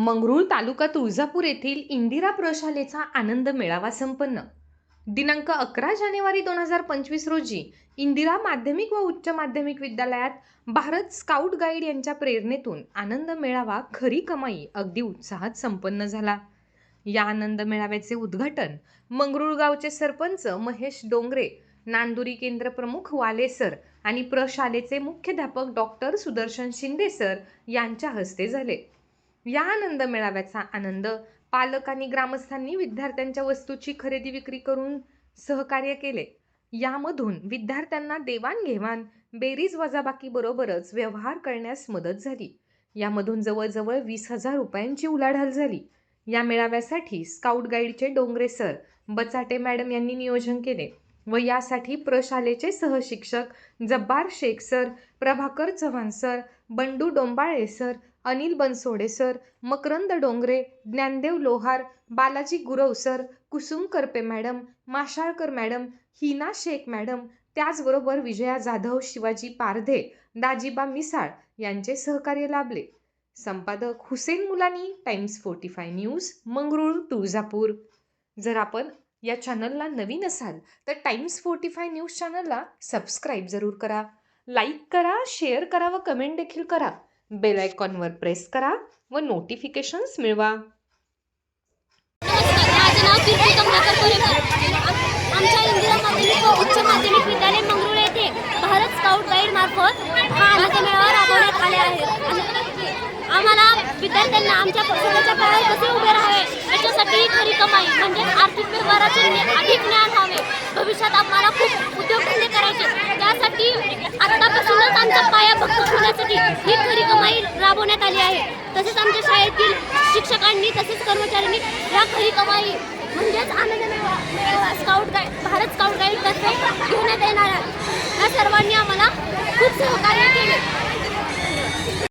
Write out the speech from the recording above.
मंगरूळ तालुका तुळजापूर येथील इंदिरा प्रशालेचा आनंद मेळावा संपन्न. दिनांक अकरा जानेवारी दोन हजार पंचवीस रोजी इंदिरा माध्यमिक व उच्च माध्यमिक विद्यालयात भारत स्काउट गाईड यांच्या प्रेरणेतून आनंद मेळावा खरी कमाई अगदी उत्साहात संपन्न झाला. या आनंद मेळाव्याचे उद्घाटन मंगरुळगावचे सरपंच महेश डोंगरे नांदुरी केंद्र प्रमुख वाले सर आणि प्रशालेचे मुख्याध्यापक डॉक्टर सुदर्शन शिंदे सर यांच्या हस्ते झाले. या आनंद मेळाव्याचा आनंद पालक आणि ग्रामस्थांनी विद्यार्थ्यांच्या वस्तूची खरेदी विक्री करून सहकार्य केले. यामधून विद्यार्थ्यांना देवाणघेवाण बेरीज वजाबाकी बरोबरच व्यवहार करण्यास मदत झाली. यामधून जवळजवळ वीस हजार रुपयांची उलाढाल झाली. या मेळाव्यासाठी स्काउट गाईडचे डोंगरे सर बचाटे मॅडम यांनी नियोजन केले व यासाठी प्रशालेचे सहशिक्षक Jabbar Shaikh sir Prabhakar Chavan sir Bandu Dombale sir Anil Bansode sir Makarand Dongre Dnyandev Lohar Balaji Gurav sir Kusum Karpe madam Mashalkar madam Hina Shaikh madam त्याचबरोबर विजया जाधव शिवाजी पारधे दाजीबा मिसाळ यांचे सहकार्य लाभले. संपादक Hussain Mulani Times forty five news Mangrul Tuljapur. जर आपण या चॅनलला नवीन असाल तर टाइम्स फोर्टी फाय न्यूज चॅनलला सबस्क्राईब जरूर करा. लाईक करा शेअर करा व कमेंट देखील करा. बेल आयकॉनवर प्रेस करा व नोटिफिकेशन्स मिळवा. आमच्या इंदिरा माध्यमिक व उच्च माध्यमिक विद्यालय मंगरुळ येथे भारत स्काउट गाईड मार्फत हा आनंद मेळावा राबवण्यात आले आम्हाला विद्यार्थ्यांना आमच्या स्वतःच्या पायावर कसे उभे राहावे? याच्यासाठी खरी कमाई म्हणजे आर्थिक व्यवहाराचे अधिक ज्ञान हवे भविष्यात आम्हाला खूप उद्योगधंदे करायचे आमचा पाया भक्कम होण्यासाठी ही खरी कमाई राबवण्यात आली आहे. तसेच आमच्या शाळेतील शिक्षकांनी तसेच कर्मचाऱ्यांनी या खरी कमाई म्हणजेच आनंद स्काउट गाईड भारत स्काउट कसे घेण्यात येणार आहे. या सर्वांनी आम्हाला खूप सहकार्य केले.